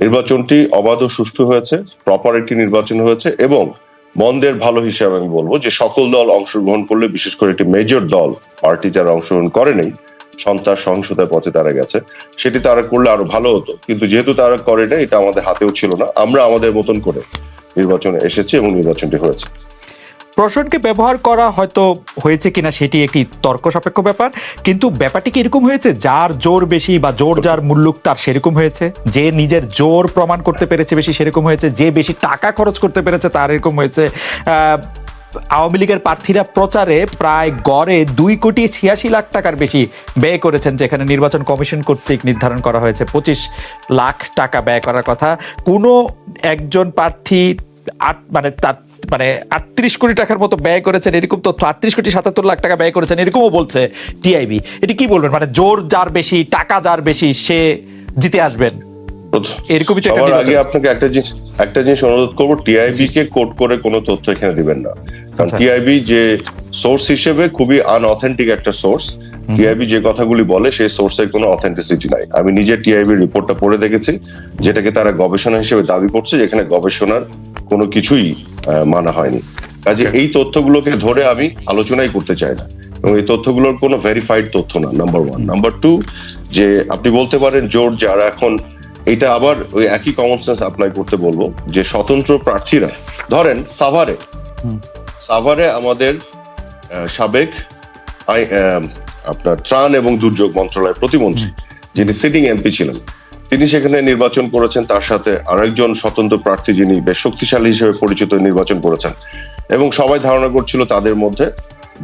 নির্বাচনটি অবাধ সুষ্ঠু হয়েছে প্রপার একটি নির্বাচন হয়েছে এবং মন্দের ভালো হিসাবে আমি বলব যে সকল দল অংশগ্রহণ করলে, বিশেষ করে একটি মেজর দল পার্টি যারা অংশগ্রহণ করেনি সন্ত্রাস সহিংসতার পথে তারা গেছে। সেটি তারা করলে আরও ভালো হতো। কিন্তু যেহেতু তারা করে না এটা আমাদের হাতেও ছিল না। আমরা আমাদের মতন করে নির্বাচনে এসেছি এবং নির্বাচনটি হয়েছে। প্রশাসনকে ব্যবহার করা হয়তো হয়েছে কিনা সেটি একটি তর্ক সাপেক্ষ ব্যাপার, কিন্তু ব্যাপারটি কি এরকম হয়েছে? যার জোর বেশি বা জোর যার মূল্যক তার সেরকম হয়েছে? যে নিজের জোর প্রমাণ করতে পেরেছে বেশি সেরকম হয়েছে, যে বেশি টাকা খরচ করতে পেরেছে তার এরকম হয়েছে। আওয়ামী লীগের প্রার্থীরা প্রচারে প্রায় গড়ে দুই কোটি ছিয়াশি লাখ টাকার বেশি ব্যয় করেছেন, যেখানে নির্বাচন কমিশন কর্তৃক নির্ধারণ করা হয়েছে। পঁচিশ লাখ টাকা ব্যয় করার কথা। কোনো একজন প্রার্থী আট মানে তার মানে আটত্রিশ কোটি টাকার মতো ব্যয় করেছেন এরকম তথ্য আটত্রিশ কোটি সাতাত্তর লাখ টাকা ব্যয় করেছেন এরকমও বলছে টিআইবি। এটি কি বলবেন? মানে জোর যার বেশি টাকা যার বেশি সে জিতে আসবেন? এরকমই তো সবার আগে আপনাকে একটা জিনিস একটা জিনিস অনুরোধ করব টিআইবি কে কোট করে কোনো তথ্য এখানে দিবেন না। কারণ আচ্ছা। টিআইবি যে সোর্স হিসেবে খুবই আনঅথেন্টিক একটা সোর্স। টিআইবি যে কথাগুলি বলে সেই সোর্সের কোনো অথেন্টিসিটি নাই। আমি নিজে টিআইবি রিপোর্টটা পড়ে দেখেছি যেটাকে তারা গবেষণা হিসেবে দাবি করছে যেখানে গবেষণার কোনো কিছুই মানা হয়নি। কাজে এই তথ্যগুলোকে ধরে আমি আলোচনাই করতে চাই না। এবং এই তথ্যগুলোর কোনো ভেরিফাইড তথ্য না নাম্বার ওয়ান নাম্বার টু যে আপনি বলতে পারেন জোর যারা এখন এটা আবার ওই একই কমন সেন্স অ্যাপ্লাই করতে বলব যে স্বতন্ত্র প্রার্থীরা ধরেন সাভারে। সাভারে আমাদের সাবেক আপনার ত্রাণ এবং দুর্যোগ মন্ত্রণালয়ের প্রতিমন্ত্রী যিনি সিটিং এমপি ছিলেন। তিনি সেখানে নির্বাচন করেছেন, তার সাথে আরেকজন স্বতন্ত্র প্রার্থী যিনি বেশ শক্তিশালী হিসেবে পরিচিত নির্বাচন করেছেন। এবং সবাই ধারণা করছিল তাদের মধ্যে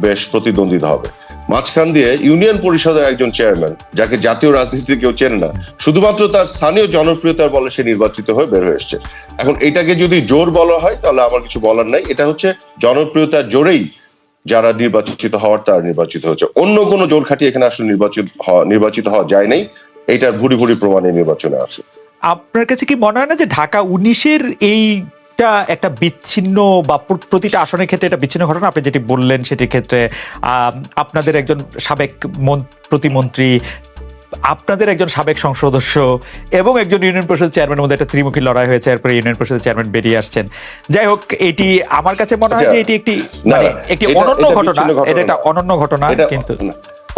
বেশ প্রতিদ্বন্দ্বিতা হবে। মাঝখান দিয়ে ইউনিয়ন পরিষদের একজন চেয়ারম্যান, যাকে জাতীয় রাজনীতিতে কেউ চেনে না, শুধুমাত্র তার স্থানীয় জনপ্রিয়তার বলে সে নির্বাচিত হয়ে বের হয়ে এসছে। এখন এটাকে যদি জোর বলা হয়, তাহলে আমার কিছু বলার নাই। এটা হচ্ছে জনপ্রিয়তার জোরেই যারা নির্বাচিত হওয়ার, তারা নির্বাচিত হয়েছে। অন্য কোনো জোর খাটিয়ে এখানে আসলে নির্বাচিত নির্বাচিত হওয়া যায় নাই। এইটার ভুরি ভুরি প্রমাণ এই নির্বাচনে আছে। আপনার কাছে কি মনে হয় না যে ঢাকা উনিশের এইটা একটা বিচ্ছিন্ন বা প্রতিটা আসনের ক্ষেত্রে এটা বিচ্ছিন্ন ঘটনা? আপনি যেটি বললেন সেটির ক্ষেত্রে আপনাদের একজন সাবেক প্রতিমন্ত্রী আপনাদের একজন সাবেক সংসদ সদস্য এবং একজন ইউনিয়ন পরিষদ চেয়ারম্যানের মধ্যে একটা ত্রিমুখী লড়াই হয়েছে এরপরে ইউনিয়ন পরিষদের চেয়ারম্যান বেরিয়ে আসছেন। যাই হোক এটি আমার কাছে মনে হয় আচ্ছা, যে এটি একটি মানে একটি অনন্য ঘটনা এটা একটা অনন্য ঘটনা কিন্তু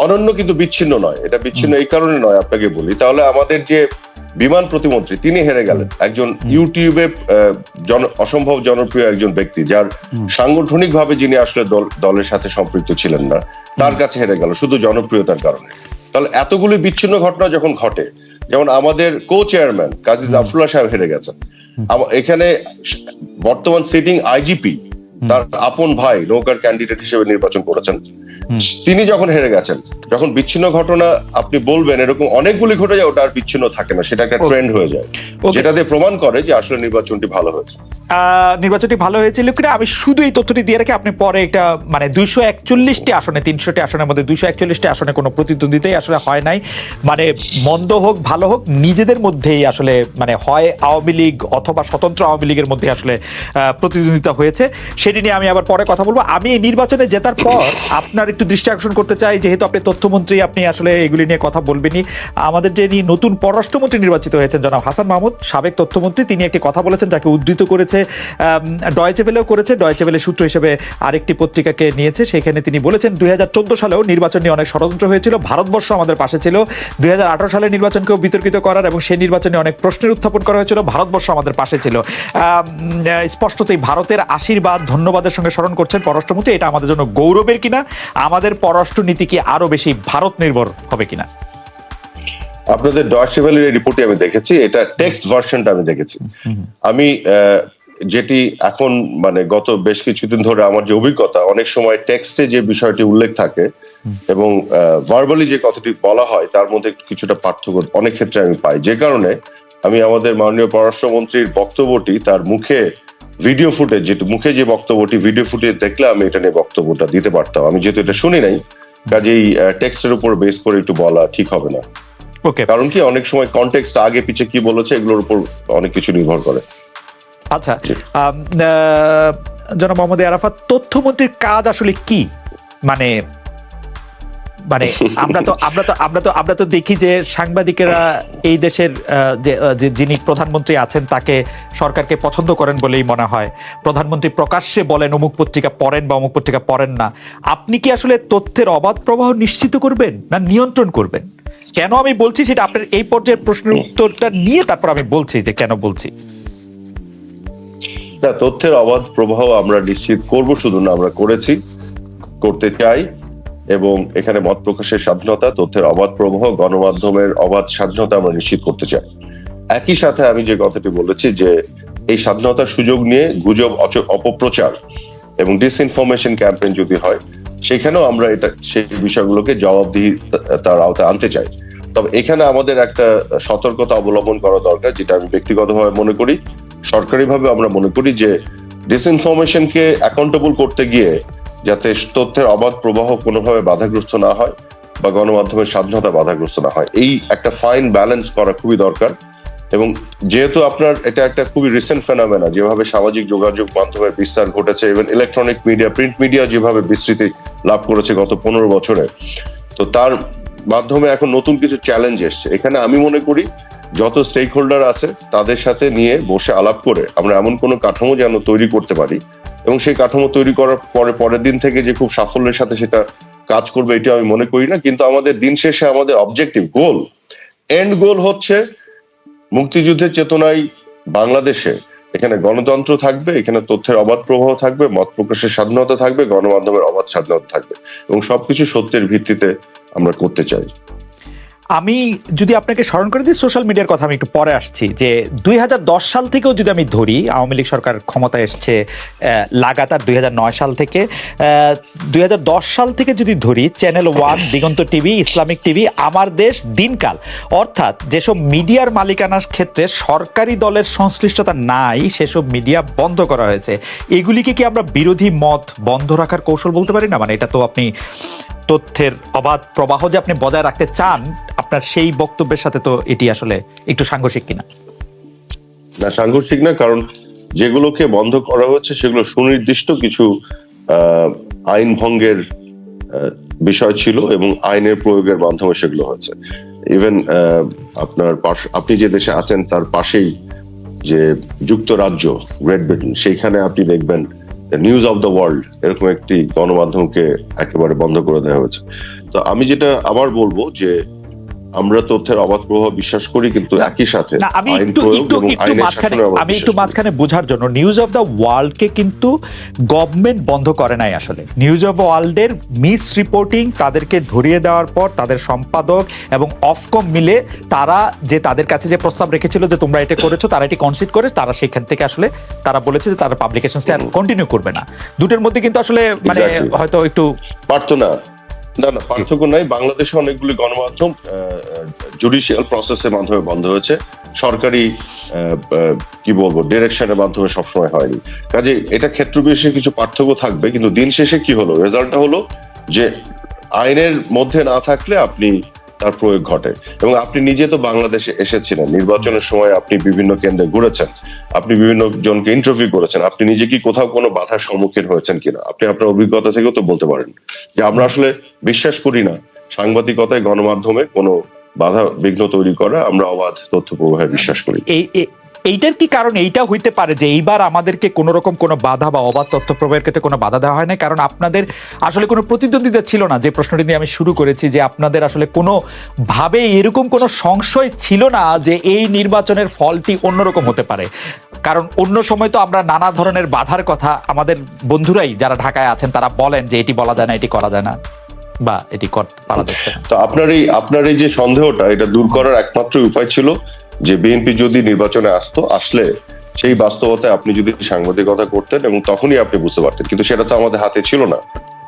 অনন্য কিন্তু বিচ্ছিন্ন নয়। এটা বিচ্ছিন্ন এই কারণে নয় আপনাকে বলি। তাহলে আমাদের যে বিমান প্রতিমন্ত্রী তিনি হেরে গেলেন। একজন ইউটিউবে অসম্ভব জনপ্রিয় একজন ব্যক্তি যার সাংগঠনিক ভাবে যিনি আসলে দলের সাথে সম্পৃক্ত ছিলেন না তার কাছে হেরে গেল শুধু জনপ্রিয়তার কারণে। তাহলে এতগুলি বিচ্ছিন্ন ঘটনা যখন ঘটে যেমন আমাদের কো চেয়ারম্যান কাজী জাফরুল্লাহ সাহেব হেরে গেছেন। এখানে বর্তমান সিটিং আইজিপি তার আপন ভাই নৌকার ক্যান্ডিডেট হিসেবে নির্বাচন করেছেন। তিনি যখন হেরে গেছেন যখন বিচ্ছিন্ন ঘটনা আপনি বলবেন এরকম অনেকগুলি ঘটে যায় ওটা আর বিচ্ছিন্ন থাকে না সেটা একটা ট্রেন্ড হয়ে যায়। যেটা দিয়ে প্রমাণ করে যে আসলে নির্বাচনটি ভালো হয়েছে। নির্বাচনটি ভালো হয়েছিল কিনা আমি শুধু এই তথ্যটি দিয়ে রাখি আপনি পরে এটা মানে দুইশো একচল্লিশটি আসনে তিনশোটি আসনের মধ্যে দুইশো একচল্লিশটি আসনে কোনো প্রতিদ্বন্দ্বিতাই আসলে হয় নাই। মানে মন্দ হোক ভালো হোক নিজেদের মধ্যেই আসলে মানে হয় আওয়ামী লীগ অথবা স্বতন্ত্র আওয়ামী লীগের মধ্যে আসলে প্রতিদ্বন্দ্বিতা হয়েছে। সেটি নিয়ে আমি আবার পরে কথা বলব। আমি এই নির্বাচনে জেতার পর আপনার একটু দৃষ্টি আকর্ষণ করতে চাই, যেহেতু আপনি তথ্যমন্ত্রী, আপনি আসলে এগুলি নিয়ে কথা বলবেনই। আমাদের যে নতুন পররাষ্ট্রমন্ত্রী নির্বাচিত হয়েছেন, জনাব হাসান মাহমুদ, সাবেক তথ্যমন্ত্রী, তিনি একটি কথা বলেছেন, যাকে উদ্ধৃত করেছে ডয়েচে ভেলেও করেছে। ডয়েচে সূত্র হিসেবে আরেকটি পত্রিকাকে নিয়েছে, সেখানে তিনি বলেছেন, দুই হাজার চোদ্দ সালেও নির্বাচন নিয়ে অনেক ষড়যন্ত্র হয়েছিল, ভারতবর্ষ আমাদের পাশে ছিল। দুই হাজার আঠারো সালে নির্বাচনকেও বিতর্কিত করার এবং সেই নির্বাচনে অনেক প্রশ্নের উত্থাপন করা হয়েছিল, ভারতবর্ষ আমাদের পাশে ছিল। স্পষ্টতই ভারতের আশীর্বাদ, ধন্যবাদের সঙ্গে স্মরণ করছেন পররাষ্ট্রমন্ত্রী, এটা আমাদের জন্য গৌরবের কিনা। আমাদের পররাষ্ট্র নীতি কি আরও বেশি ভারত নির্ভর হবে কিনা? আপনাদের ডয়সে ভ্যালির রিপোর্টে আমি দেখেছি এটা টেক্সট ভার্সনটা আমি দেখেছি। আমি যেটি এখন মানে গত বেশ কিছুদিন ধরে আমার যে অভিজ্ঞতা অনেক সময় টেক্সটে যে বিষয়টি উল্লেখ থাকে এবং ভার্বালি যে কথাটি বলা হয় তার মধ্যে কিছুটা পার্থক্য অনেক ক্ষেত্রে আমি পাই। যে কারণে আমি আমাদের মাননীয় পররাষ্ট্রমন্ত্রীর বক্তব্যটি তার মুখে ভিডিও ফুটেজ যেটা মুখে যে বক্তব্যটি ভিডিও ফুটেজ দেখলে আমি এটা নিয়ে বক্তব্যটা দিতে পারতাম। আমি যেহেতু এটা শুনি নাই কাজেই টেক্সটের উপর বেস করে একটু বলা ঠিক হবে না। ওকে কারণ কি অনেক সময় কনটেক্সট আগে পিছে কি বলেছে এগুলোর উপর অনেক কিছু নির্ভর করে। আচ্ছা জনাব মোহাম্মদ আরাফাত তথ্যমন্ত্রীর কাজ আসলে কি? মানে মানে আমরা তো আমরা তো আমরা তো আমরা তো দেখি যে সাংবাদিকেরা এই দেশের যে যিনি প্রধানমন্ত্রী আছেন তাকে সরকারকে পছন্দ করেন বলেই মনে হয়। প্রধানমন্ত্রী প্রকাশ্যে বলেন অমুক পত্রিকা পড়েন বা অমুক পত্রিকা পড়েন না। আপনি কি আসলে তথ্যের অবাধ প্রবাহ নিশ্চিত করবেন না নিয়ন্ত্রণ করবেন? কেন আমি বলছি সেটা আপনার এই পর্যায়ের প্রশ্নের উত্তরটা নিয়ে তারপর আমি বলছি যে কেন বলছি। না, তথ্যের অবাধ প্রবাহ আমরা নিশ্চিত করব, শুধু না আমরা করেছি, করতে চাই। এবং এখানে মত প্রকাশের স্বাধীনতা, তথ্যের অবাধ প্রবাহ, গণমাধ্যমের অবাধ স্বাধীনতা আমরা নিশ্চিত করতে চাই। একই সাথে আমি যে কথাটি বলেছি যে এই স্বাধীনতার সুযোগ নিয়ে গুজব অপপ্রচার এবং ডিসইনফরমেশন ক্যাম্পেইন যদি হয়, সেখানেও আমরা এটা, সেই বিষয়গুলোকে জবাবদিহি তার আওতায় আনতে চাই। তবে এখানে আমাদের একটা সতর্কতা অবলম্বন করা দরকার, যেটা আমি ব্যক্তিগতভাবে মনে করি, সরকারিভাবে আমরা মনে করি যে ডিসইনফরমেশনকে অ্যাকাউন্টেবল করতে গিয়ে যাতে তথ্যের অবাধ প্রবাহ কোনোভাবে বাধাগ্রস্ত না হয় বা গণমাধ্যমের স্বাধীনতা বাধাগ্রস্ত না হয়। এই একটা ফাইন ব্যালেন্স করা খুবই দরকার এবং যেহেতু আপনার এটা একটা খুবই রিসেন্ট ফেনামেনা যেভাবে সামাজিক যোগাযোগ মাধ্যমের বিস্তার ঘটেছে এবং ইলেকট্রনিক মিডিয়া প্রিন্ট মিডিয়া যেভাবে বিস্তৃতি লাভ করেছে গত পনেরো বছরে, তো তার মাধ্যমে এখন নতুন কিছু চ্যালেঞ্জ এসছে। এখানে আমি মনে করি যত স্টেক হোল্ডার আছে, তাদের সাথে নিয়ে বসে আলাপ করে আমরা এমন কোনো কাঠামো যেন তৈরি করতে পারি এবং সেই কাঠামো তৈরি করার পরে, পরের দিন থেকে যে খুব সাফল্যের সাথে সেটা কাজ করবে এটা আমি মনে করি না। কিন্তু আমাদের দিন শেষে আমাদের অবজেক্টিভ গোল এন্ড গোল হচ্ছে মুক্তিযুদ্ধের চেতনায় বাংলাদেশে। এখানে গণতন্ত্র থাকবে, এখানে তথ্যের অবাধ প্রবাহ থাকবে, মত প্রকাশের স্বাধীনতা থাকবে, গণমাধ্যমের অবাধ স্বাধীনতা থাকবে। এবং সবকিছু সত্যের ভিত্তিতে আমরা করতে চাই। আমি যদি আপনাকে স্মরণ করে দিই সোশ্যাল মিডিয়ার কথা আমি একটু পরে আসছি, যে দুই হাজার দশ সাল থেকেও যদি আমি ধরি, আওয়ামী লীগ সরকার ক্ষমতায় এসছে লাগাতার দুই হাজার নয় সাল থেকে দুই হাজার দশ সাল থেকে যদি ধরি channel one Diganta TV Islamic TV Amar Desh Dinkal. অর্থাৎ যেসব মিডিয়ার মালিকানার ক্ষেত্রে সরকারি দলের সংশ্লিষ্টতা নাই, সেসব মিডিয়া বন্ধ করা হয়েছে। এগুলিকে কি আমরা বিরোধী মত বন্ধ রাখার কৌশল বলতে পারি না? মানে এটা তো আপনি তথ্যের অবাধ প্রবাহ যে আপনি বজায় রাখতে চান, আপনার সেই বক্তব্যের সাথে তো এটি আসলে একটু সাংঘর্ষিক কিনা? না, সাংঘর্ষিক না, কারণ যেগুলোকে বন্ধ করা হচ্ছে সেগুলো সুনির্দিষ্ট কিছু আইন ভঙ্গের বিষয় ছিল এবং আইনের প্রয়োগের মাধ্যমে সেগুলো হয়েছে। ইভেন আপনার আপনি যে দেশে আছেন, তার পাশেই যে যুক্তরাজ্য গ্রেট ব্রিটেন সেইখানে আপনি দেখবেন নিউজ অফ দ্য ওয়ার্ল্ড এরকম একটি গণমাধ্যমকে একেবারে বন্ধ করে দেওয়া হয়েছে। তো আমি যেটা আবার বলব যে আমরা তথ্যের অবাধ প্রভাব বিশ্বাস করি কিন্তু একই সাথে আমি একটু একটু একটু মাঝখানে আমি একটু মাঝখানে বোঝার জন্য নিউজ অফ দ্য ওয়ার্ল্ডকে কিন্তু গভর্নমেন্ট বন্ধ করে নাই আসলে। নিউজ অফ ওয়ার্ল্ডের মিস রিপোর্টিং তাদেরকে ধরিয়ে দেওয়ার পর তাদের সম্পাদক এবং অফকম মিলে তারা যে তাদের কাছে যে প্রস্তাব রেখেছিল যে তোমরা এটা করেছ তারা এটি কনসিড করে তারা সেখান থেকে আসলে তারা বলেছে যে তারা পাবলিকেশনটা কন্টিনিউ করবে না। দুটোর মধ্যে কিন্তু আসলে মানে হয়তো একটু পারতো না। না না, পার্থক্য নাই। বাংলাদেশে অনেকগুলি গণমাধ্যম জুডিশিয়াল প্রসেসের মাধ্যমে বন্ধ হয়েছে। সরকারি কি বলব ডিরেকশনের মাধ্যমে সবসময় হয়নি। কাজে এটা ক্ষেত্র বিশেষে কিছু পার্থক্য থাকবে, কিন্তু দিন শেষে কি হলো? রেজাল্টটা হলো যে, আইনের মধ্যে না থাকলে আপনি তার প্রয়োগ ঘটে। এবং আপনি নিজে তো বাংলাদেশে এসেছিলেন। নির্বাচনের সময় আপনি বিভিন্ন কেন্দ্রে ঘুরেছেন। আপনি বিভিন্ন জনকে ইন্টারভিউ করেছেন। আপনি নিজে কি কোথাও কোনো বাধার সম্মুখীন হয়েছেন কিনা? আপনি আপনার অভিজ্ঞতা থেকেও তো বলতে পারেন। যে আমরা আসলে বিশ্বাস করি না। সাংবাদিকতায় গণমাধ্যমে কোনো বাধা বিঘ্ন তৈরি করা আমরা অবাধ তথ্য প্রবাহে বিশ্বাস করি। এইটার কি কারণ? এইটা হইতে পারে যে এইবার আমাদেরকে কোনো রকম কোনো বাধা বা অবাধ তথ্য প্রবাহের ক্ষেত্রে কোনো বাধা দেওয়া হয় না কারণ আপনাদের আসলে কোনো প্রতিদ্বন্দ্বিতা ছিল না যে প্রশ্নটি নিয়ে আমি শুরু করেছি, যে আপনাদের আসলে কোনো ভাবে এরকম কোনো সংশয় ছিল না যে এই নির্বাচনের ফলটি অন্যরকম হতে পারে। কারণ অন্য সময় তো আমরা নানা ধরনের বাধার কথা আমাদের বন্ধুরাই যারা ঢাকায় আছেন, তারা বলেন যে এটি বলা যায় না, এটি করা যায় না বা এটি পারা যাচ্ছে তো আপনার এই আপনার এই যে সন্দেহটা, এটা দূর করার একমাত্র উপায় ছিল যে বিএনপি যদি নির্বাচনে আসতো আসলে সেই বাস্তবতায় আপনি যদি সাংবাদিকতা করতেন এবং তখনই আপনি বুঝতে পারতেন। কিন্তু সেটা তো আমাদের হাতে ছিল না।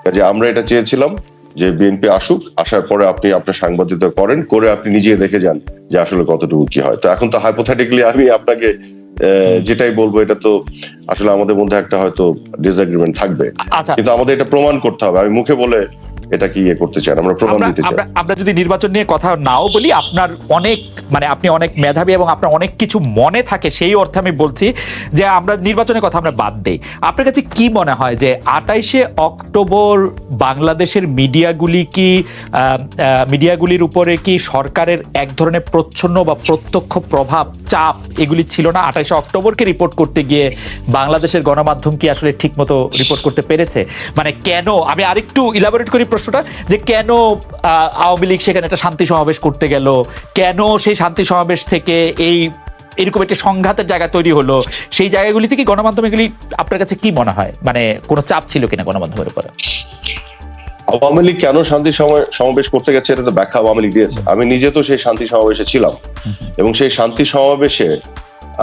কাজে আমরা এটা চেয়েছিলাম যে বিএনপি আসুক আসার পরে আপনি আপনার সাংবাদিকতা করেন করে আপনি নিজে দেখে যান যে আসলে কতটুকু কি হয়। তো এখন তো হাইপোথেটিক্যালি আমি আপনাকে যেটাই বলব এটা তো আসলে আমাদের মধ্যে একটা হয়তো ডিসএগ্রিমেন্ট থাকবে। আচ্ছা। কিন্তু আমাদের এটা প্রমাণ করতে হবে। আমি মুখে বলে এটাকে ইয়ে করতে চান? আমরা প্রমাণ দিতে চাই। আমরা যদি নির্বাচন নিয়ে কথা নাও বলি আপনার অনেক মানে আপনি অনেক মেধাবী এবং আপনার অনেক কিছু মনে থাকে সেই অর্থে আমি বলছি যে আমরা নির্বাচনের কথা আমরা বাদ দেই। আপনার কাছে কি মনে হয় যে আটাইশে অক্টোবর বাংলাদেশের মিডিয়াগুলি কি মিডিয়াগুলির উপরে কি সরকারের এক ধরনের প্রচ্ছন্ন বা প্রত্যক্ষ প্রভাব চাপ এগুলি ছিল না? আঠাশে অক্টোবরকে রিপোর্ট করতে গিয়ে বাংলাদেশের গণমাধ্যম কি আসলে ঠিকমতো রিপোর্ট করতে পেরেছে? মানে কেন? আমি আরেকটু ইলাবোরেট করি প্রশ্নটা যে কেন আওয়ামী লীগ সেখানে একটা শান্তি সমাবেশ করতে গেল? কেন সেই শান্তি সমাবেশ থেকে এই এরকম একটা সংঘাতের জায়গা তৈরি হলো? সেই জায়গাগুলিতে কি গণমাধ্যম এগুলি আপনার কাছে কি মনে হয়? মানে কোনো চাপ ছিল কিনা গণমাধ্যমের উপরে? আওয়ামী লীগ কেন শান্তি সমাবেশ করতে গেছে এটা তো ব্যাখ্যা আওয়ামী লীগ দিয়েছে। আমি নিজে তো সেই শান্তি সমাবেশে ছিলাম। এবং সেই শান্তি সমাবেশে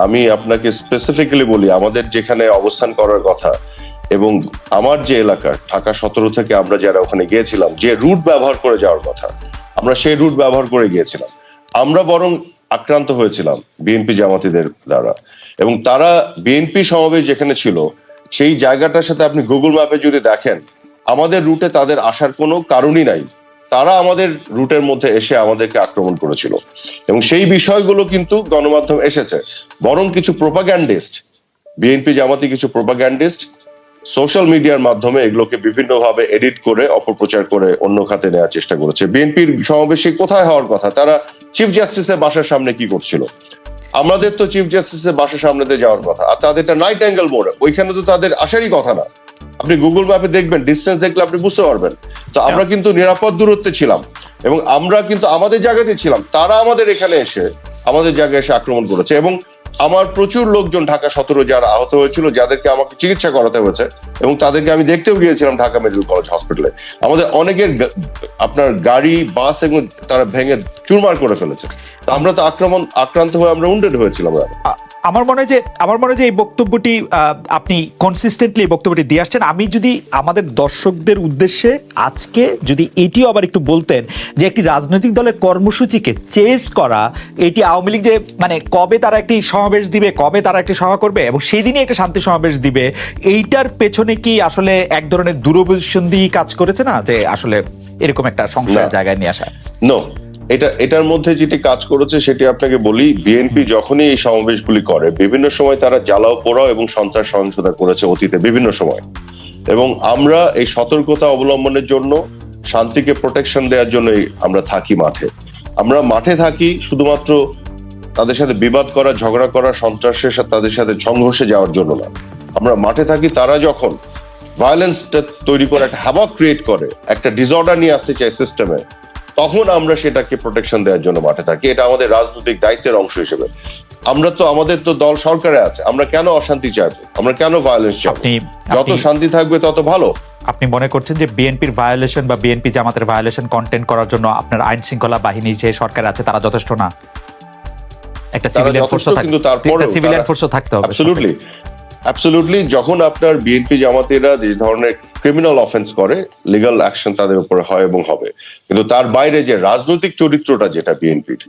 আমি আপনাকে স্পেসিফিক্যালি বলি, আমাদের যেখানে অবস্থান করার কথা এবং আমার যে এলাকা, ঢাকা সতেরো থেকে আমরা যারা ওখানে গিয়েছিলাম, যে রুট ব্যবহার করে যাওয়ার কথা, আমরা সেই রুট ব্যবহার করে গিয়েছিলাম। আমরা বরং আক্রান্ত হয়েছিলাম বিএনপি জামাতিদের দ্বারা। এবং তারা বিএনপি সমাবেশ যেখানে ছিল, সেই জায়গাটার সাথে আপনি গুগল ম্যাপে যদি দেখেন, আমাদের রুটে তাদের আসার কোনো কারণই নাই। তারা আমাদের রুটের মধ্যে এসে আমাদেরকে আক্রমণ করেছিল। এবং সেই বিষয়গুলো কিন্তু গণমাধ্যম এসেছে। বরং কিছু প্রোপাগ্যান্ডিস্ট বিএনপি জামাতি কিছু প্রোপাগ্যান্ডিস্ট সোশ্যাল মিডিয়ার মাধ্যমে এগুলোকে বিভিন্নভাবে এডিট করে অপপ্রচার করে অন্য খাতে নেওয়ার চেষ্টা করেছে। বিএনপির সমাবেশে কোথায় হওয়ার কথা? তারা চিফ জাস্টিসের বাসার সামনে কি করছিল? আমাদের তো চিফ জাস্টিসের বাসার সামনে দিয়ে যাওয়ার কথা। আর তাদেরটা নাইট অ্যাঙ্গেল মোড় ওইখানে তো তাদের আসারই কথা না। আপনি গুগল ম্যাপে দেখবেন ডিস্টেন্স দেখলে আপনি বুঝতে পারবেন। তো আমরা কিন্তু নিরাপদ দূরত্বে ছিলাম এবং আমরা কিন্তু আমাদের জায়গাতে ছিলাম। তারা আমাদের এখানে এসে আমাদের জায়গায় এসে আক্রমণ করেছে এবং আমার প্রচুর লোকজন ঢাকা সতেরো যারা আহত হয়েছিল, যাদেরকে আমাকে চিকিৎসা করাতে হয়েছে এবং তাদেরকে আমি দেখতেও গিয়েছিলাম ঢাকা মেডিকেল কলেজ হসপিটালে। আমাদের অনেকের আপনার গাড়ি, বাস এবং তারা ভেঙে চুরমার করে ফেলেছে। আমরা তো আক্রমণ, আক্রান্ত হয়ে আমরা উন্ডেড হয়েছিলাম আমার মনে হয় যে আমার মনে হয় যে এই বক্তব্যটি আপনি কনসিস্টেন্টলি এই বক্তব্যটি দিয়ে আসছেন। আমি যদি আমাদের দর্শকদের উদ্দেশ্যে আজকে যদি এটিও আবার একটু বলতেন যে একটি রাজনৈতিক দলের কর্মসূচিকে চেস করা এটি আওয়ামী লীগ যে মানে কবে তারা একটি সমাবেশ দিবে কবে তারা একটি সভা করবে এবং সেই দিনই একটা শান্তি সমাবেশ দিবে এইটার পেছনে কি আসলে এক ধরনের দূরভিসন্ধি কাজ করেছে না? যে আসলে এরকম একটা সংশয়ের না। জায়গায় নিয়ে আসা। নো এটা, এটার মধ্যে যেটি কাজ করেছে সেটি আপনাকে বলি বিএনপি যখনই এই সমাবেশগুলি করে, বিভিন্ন সময় তারা জ্বালাও পোড়াও এবং সন্ত্রাস সহিংসতা করেছে অতীতে বিভিন্ন সময়। এবং আমরা এই সতর্কতা অবলম্বনের জন্য, শান্তিকে প্রোটেকশন দেওয়ার জন্যই আমরা থাকি মাঠে। আমরা মাঠে থাকি শুধুমাত্র তাদের সাথে বিবাদ করা, ঝগড়া করা, সন্ত্রাসের সাথে, তাদের সাথে সংঘর্ষে যাওয়ার জন্য না। আমরা মাঠে থাকি, তারা যখন ভায়োলেন্সটা তৈরি করে, একটা হ্যাবক ক্রিয়েট করে, একটা ডিসঅর্ডার নিয়ে আসতে চায় সিস্টেমে তখন আমরা সেটাকে প্রোটেকশন দেওয়ার জন্য মাঠে থাকি। এটা আমাদের রাজনৈতিক দায়িত্বের অংশ হিসেবে। আমরা তো আমাদের তো দল সরকারে আছে। আমরা কেন অশান্তি চাইব? আমরা কেন ভায়োলেন্স চাইব? যত শান্তি থাকবে তত ভালো। আপনি মনে করছেন যে বিএনপির ভায়োলেশন বা বিএনপি জামাতের ভায়োলেশন কন্টেন্ট করার জন্য আপনার আইন শৃঙ্খলা বাহিনী যে সরকার আছে তারা যথেষ্ট না? একটা সিভিলিয়ান কিন্তু তারা- থাকতে হবে যখন আপনার বিএনপি জামাতিরা যে ধরনের ক্রিমিনাল অফেন্স করে লিগাল অ্যাকশন তাদের উপরে হয় এবং হবে। কিন্তু তার বাইরে যে রাজনৈতিক চরিত্রটা যেটা বিএনপির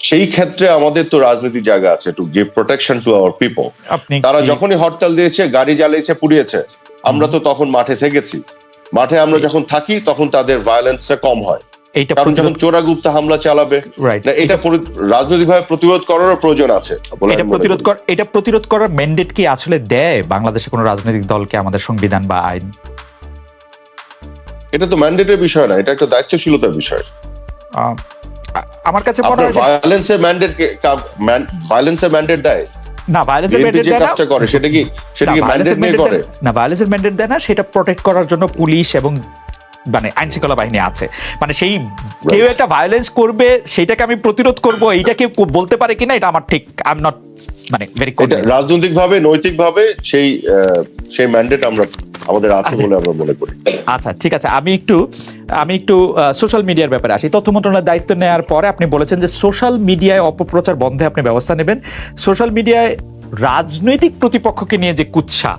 সেই ক্ষেত্রে আমাদের তো রাজনীতির জায়গা আছে to give protection to our people তারা যখনই হরতাল দিয়েছে গাড়ি জ্বালিয়েছে পুড়িয়েছে আমরা তো তখন মাঠে থেকেছি। মাঠে আমরা যখন থাকি তখন তাদের ভায়োলেন্সটা কম হয়। কারণ যখন প্রতিরোধ- চোরাগুপ্তা হামলা চালাবে এটা রাজনৈতিকভাবে প্রতিরোধ করারও প্রয়োজন আছে এটা প্রতিরোধ এটা প্রতিরোধ করার ম্যান্ডেট কি আসলে দেয় বাংলাদেশে কোনো রাজনৈতিক দলকে আমাদের সংবিধান বা আইন? এটা তো ম্যান্ডেটের বিষয় না এটা একটা দায়িত্বশীলতার বিষয়। আমার কাছে মনে হয় ভায়োলেন্সের ম্যান্ডেট ভায়োলেন্সের ম্যান্ডেট দেয়? না ভায়োলেন্সের ম্যান্ডেট দেয় না। করে সেটা কি সেটা কি ম্যান্ডেট নিয়ে করে? না ভায়োলেন্সের ম্যান্ডেট দেয় না সেটা প্রোটেক্ট করার জন্য পুলিশ এবং মানে আইন শৃঙ্খলা বাহিনী আছে। মানে সেই কেউ একটা ভায়োলেন্স করবে সেটাকে আমি প্রতিরোধ করব এইটা কেউ বলতে পারে কিনা এটা আমার ঠিক আই এম নট মানে ভেরি এটা রাজনৈতিক ভাবে নৈতিক ভাবে সেই সেই ম্যান্ডেট আমরা আমাদের আছে আচ্ছা। বলে আমরা মনে করি। আচ্ছা ঠিক আছে। আমি একটু আমি একটু সোশ্যাল মিডিয়ার ব্যাপারে আসি। তথ্য মন্ত্রণালয়ের দায়িত্ব নেওয়ার পরে আপনি বলেছেন যে সোশ্যাল মিডিয়ায় অপপ্রচার বন্ধে আপনি ব্যবস্থা নেবেন। সোশ্যাল মিডিয়ায় রাজনৈতিক প্রতিপক্ষকে নিয়ে যে কুৎসা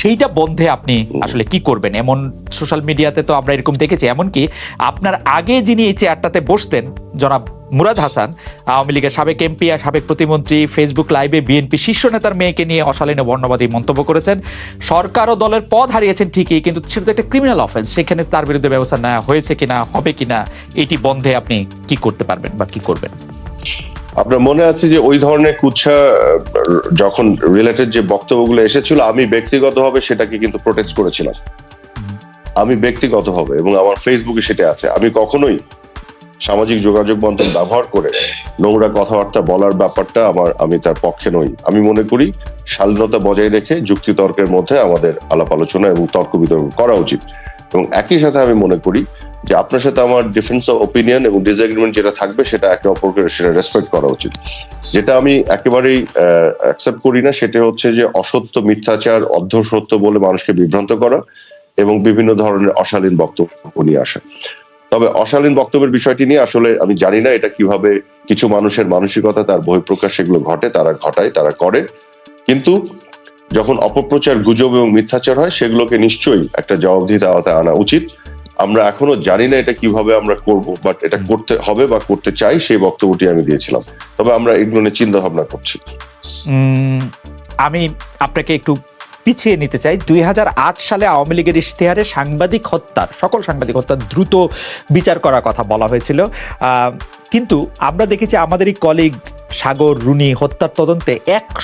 সেইটা বন্ধে আপনি আসলে কি করবেন? এমন সোশ্যাল মিডিয়াতে তো আমরা এরকম দেখেছি। এমনকি আপনার আগে যিনি এই চেয়ারটাতে বসতেন, জনাব মুরাদ হাসান, আওয়ামী লীগের সাবেক এমপি আর সাবেক প্রতিমন্ত্রী ফেসবুক লাইভে বিএনপি শীর্ষ নেতার মেয়েকে নিয়ে অশালীন বর্ণবাদী মন্তব্য করেছেন। সরকার ও দলের পদ হারিয়েছেন ঠিকই, কিন্তু সেটা একটা ক্রিমিনাল অফেন্স সেখানে তার বিরুদ্ধে ব্যবস্থা নেওয়া হয়েছে কিনা, হবে কিনা, এটি বন্ধে আপনি কি করতে পারবেন বা কি করবেন? আপনার মনে আছে যে ওই ধরনের কুচ্ছা যখন রিলেটেড যে বক্তব্যগুলো এসেছিল, আমি ব্যক্তিগতভাবে সেটাকে কিন্তু প্রোটেক্ট করেছিলাম। আমি ব্যক্তিগতভাবে এবং আমার ফেসবুকে সেটা আছে। আমি কখনোই সামাজিক যোগাযোগ মাধ্যম ব্যবহার করে নোংরা কথাবার্তা বলার ব্যাপারটা আমার, আমি তার পক্ষে নই। আমি মনে করি শালীনতা বজায় রেখে যুক্তিতর্কের মধ্যে আমাদের আলাপ আলোচনা এবং তর্ক বিতর্ক করা উচিত। এবং একই সাথে আমি মনে করি যে আপনার সাথে আমার ডিফারেন্স অফ ওপিনিয়ন এবং ডিসএগ্রিমেন্ট যেটা থাকবে সেটা একে অপরকে সেটা রেসপেক্ট করা উচিত। যেটা আমি একেবারেই অ্যাকসেপ্ট করি না, সেটা হচ্ছে যে অসত্য, মিথ্যাচার অর্ধ সত্য বলে মানুষকে বিভ্রান্ত করা এবং বিভিন্ন ধরনের অশালীন বক্তব্য নিয়ে আসা। তবে অশালীন বক্তব্যের বিষয়টি নিয়ে আসলে আমি জানি না এটা কীভাবে কিছু মানুষের মানসিকতা, তার বহিঃপ্রকাশ সেগুলো ঘটে, তারা ঘটায়, তারা করে। কিন্তু যখন অপপ্রচার, গুজব এবং মিথ্যাচার হয়, সেগুলোকে নিশ্চয়ই একটা জবাবদিহিতা আওতায় আনা উচিত। আমরা এখনও জানি না এটা কীভাবে আমরা করব বাট এটা করতে হবে বা করতে চাই সেই বক্তব্যটি আমি দিয়েছিলাম। তবে আমরা এগুলো নিয়ে চিন্তা ভাবনা করছি। আমি আপনাকে একটু পিছিয়ে নিতে চাই। দুই হাজার আট সালে আওয়ামী লীগের ইশতেহারে সাংবাদিক হত্যার সকল সাংবাদিক হত্যার দ্রুত বিচার করার কথা বলা হয়েছিল। আহ, কিন্তু আমরা দেখেছি আমাদেরই কলিগ সাগর রুনি হত্যার তদন্তে এক